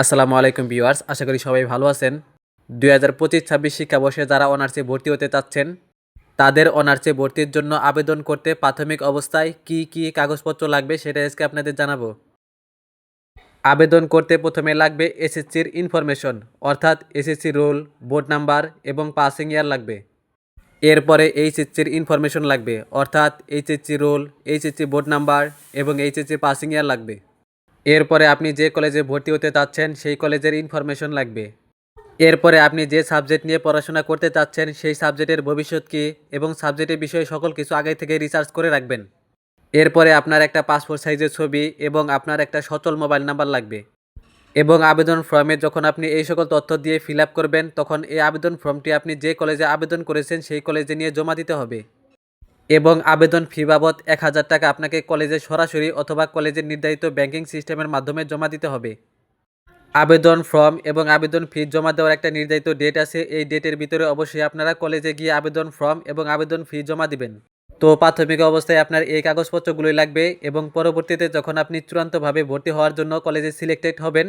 আসসালামু আলাইকুম ভিউয়ার্স, আশা করি সবাই ভালো আছেন। দুই হাজার পঁচিশ ছাব্বিশ শিক্ষাবর্ষে যারা অনার্সে ভর্তি হতে চাচ্ছেন, তাদের অনার্সে ভর্তির জন্য আবেদন করতে প্রাথমিক অবস্থায় কি কি কাগজপত্র লাগবে সেটা আজকে আপনাদের জানাব। আবেদন করতে প্রথমে লাগবে এসএসসির ইনফরমেশন, অর্থাৎ এসএসসি রোল, বোর্ড নাম্বার এবং পাসিং ইয়ার লাগবে। এরপরে এইচএসসির ইনফরমেশন লাগবে, অর্থাৎ HSC roll, HSC board number এবং এইচএসসি পাসিং ইয়ার লাগবে। এরপরে আপনি যে কলেজে ভর্তি হতে চাচ্ছেন, সেই কলেজের ইনফরমেশন লাগবে। এরপরে আপনি যে সাবজেক্ট নিয়ে পড়াশোনা করতে চাচ্ছেন, সেই সাবজেক্টের ভবিষ্যৎ কী এবং সাবজেক্টের বিষয়ে সকল কিছু আগে থেকে রিসার্চ করে রাখবেন। এরপরে আপনার একটা পাসপোর্ট সাইজের ছবি এবং আপনার একটা সচল মোবাইল নাম্বার লাগবে। এবং আবেদন ফর্মে যখন আপনি এই সকল তথ্য দিয়ে ফিল করবেন, তখন এই আবেদন ফর্মটি আপনি যে কলেজে আবেদন করেছেন, সেই কলেজে নিয়ে জমা দিতে হবে। এবং আবেদন ফি বাবদ এক হাজার টাকা আপনাকে কলেজে সরাসরি অথবা কলেজের নির্ধারিত ব্যাংকিং সিস্টেমের মাধ্যমে জমা দিতে হবে। আবেদন ফর্ম এবং আবেদন ফি জমা দেওয়ার একটা নির্ধারিত ডেট আছে। এই ডেটের ভিতরে অবশ্যই আপনারা কলেজে গিয়ে আবেদন ফর্ম এবং আবেদন ফি জমা দিবেন। তো প্রাথমিক অবস্থায় আপনার এই কাগজপত্রগুলোই লাগবে এবং পরবর্তীতে যখন আপনি চূড়ান্তভাবে ভর্তি হওয়ার জন্য কলেজে সিলেক্টেড হবেন,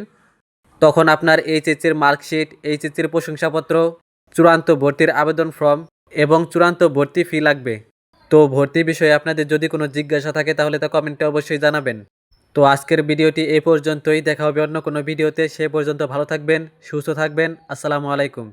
তখন আপনার এইচএসসির মার্কশিট, এইচএসসির প্রশংসাপত্র, চূড়ান্ত ভর্তির আবেদন ফর্ম এবং চূড়ান্ত ভর্তি ফি লাগবে। তো ভর্তি বিষয়ে আপনাদের যদি কোনো জিজ্ঞাসা থাকে তাহলে তা কমেন্টে অবশ্যই জানাবেন। তো আজকের ভিডিওটি এ পর্যন্তই। দেখা হবে অন্য কোনো ভিডিওতে। সে পর্যন্ত ভালো থাকবেন, সুস্থ থাকবেন। আসসালামু আলাইকুম।